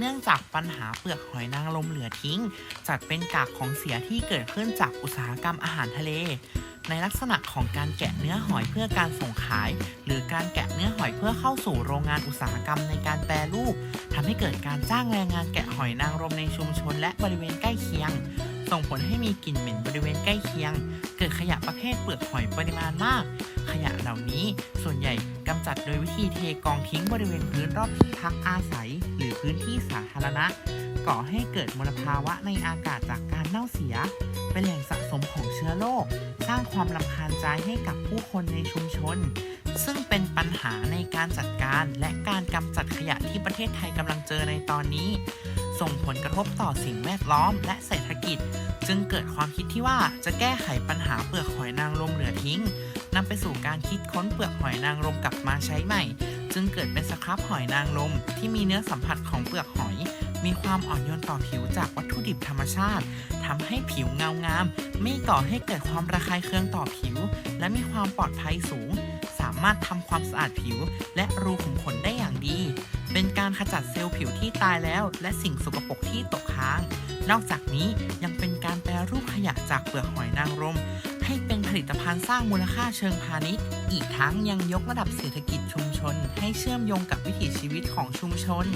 เนื่องจากปัญหาเปลือกหอยนางรมเหลือทิ้ง จัดเป็นกากของเสียที่เกิดขึ้นจากอุตสาหกรรมอาหารทะเล ในลักษณะของการแกะเนื้อหอยเพื่อการส่งขาย หรือการแกะเนื้อหอยเพื่อเข้าสู่โรงงานอุตสาหกรรมในการแปรรูปทำให้เกิดการจ้างแรงงานแกะหอยนางรมในชุมชนและบริเวณใกล้เคียง ส่งผลให้มีกลิ่นเหม็นบริเวณใกล้เคียง เกิดขยะประเภทเปลือกหอยปริมาณมาก ขยะเหล่านี้ ส่วนใหญ่กำจัดโดยวิธีเทกองทิ้งบริเวณพื้นรอบที่พักอาศัย หรือพื้นที่สาธารณะ ก่อให้เกิดมลภาวะในอากาศจากการเน่าเสีย เป็นแหล่งสะสมของเชื้อโรคสร้างความรำคาญใจให้กับผู้คนในชุมชน ซึ่งเป็นปัญหาในการจัดการและการกำจัดขยะที่ประเทศไทยกำลังเจอในตอนนี้ ส่งผลกระทบต่อสิ่งแวดล้อมและเศรษฐกิจ จึงเกิดความคิดที่ว่าจะแก้ไขปัญหาเปลือกหอยนางรมเหลือทิ้ง นำไปสู่การคิดค้นเปลือกหอยนางรมกลับมาใช้ใหม่ จึงเกิดเป็นสครับหอยนางรมที่มีเนื้อสัมผัสของเปลือกหอย มีความอ่อนโยนต่อผิวจากวัตถุดิบธรรมชาติทำให้ผิวเงางาม ไม่ก่อให้เกิดความระคายเคืองต่อผิว และมีความปลอดภัยสูง สามารถทำความสะอาดผิว และรูขุมขนได้อย่างดี เป็นการขจัดเซลล์ผิวที่ตายแล้ว และสิ่งสกปรกที่ตกค้าง นอกจากนี้ยังเป็นการแปรรูปขยะจากเปลือกหอยนางรม ผลิตภัณฑ์สร้างมูลค่าเชิงพาณิชย์ อีกทั้งยังยกระดับเศรษฐกิจชุมชน ให้เชื่อมโยงกับวิถีชีวิตของชุมชน